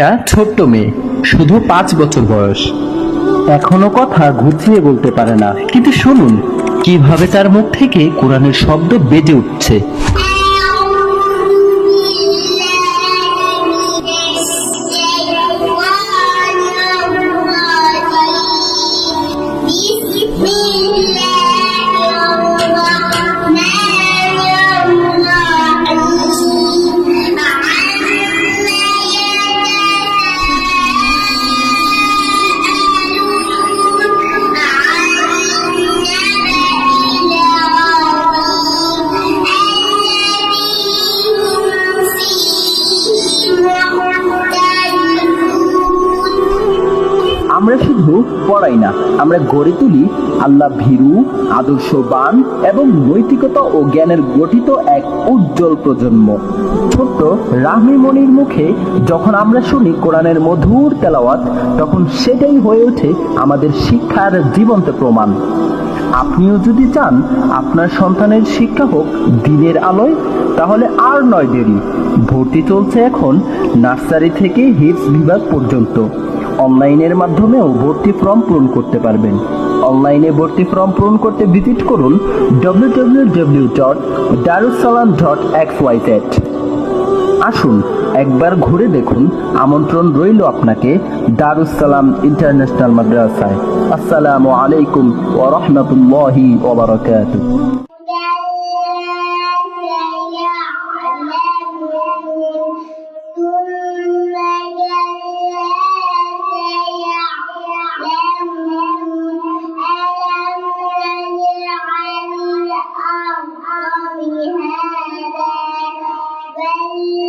একটা ছোট্ট মেয়ে, শুধু পাঁচ বছর বয়স। এখনও কথা গুছিয়ে বলতে পারে না। কিন্তু শুনুন, কীভাবে তার মুখ থেকে কোরআনের শব্দ বেজে উঠছে। পড়াই না। আমরা গড়ে তুলি আল্লাহ ভীরু, আদর্শবান এবং নৈতিকতা ও জ্ঞানের গঠিত এক উজ্জ্বল প্রজন্ম। ছোট্ট রাহমি মনির মুখে যখন আমরা শুনি কোরআনের মধুর তেলাওয়াত, তখন সেটাই হয়ে ওঠে আমাদের শিক্ষার জীবন্ত প্রমাণ। আপনিও যদি চান আপনার সন্তানের শিক্ষা হোক দিনের আলোয়, তাহলে আর নয় দেরি। ভর্তি চলছে এখন নার্সারি থেকে হিপস বিভাগ পর্যন্ত। অনলাইনের মাধ্যমেও ভর্তি ফর্ম পূরণ করতে পারবেন। অনলাইনে ভর্তি ফর্ম পূরণ করতে ভিজিট করুন www.darussalam.xyz dot dot X Y আসুন, একবার ঘুরে দেখুন, আমন্ত্রণ রইল আপনাকে দারুসালাম ইন্টারন্যাশনাল মাদ্রাসায়। আসসালামু আলাইকুম ওয়া রাহমাতুল্লাহি ওয়া বারাকাতুহু। well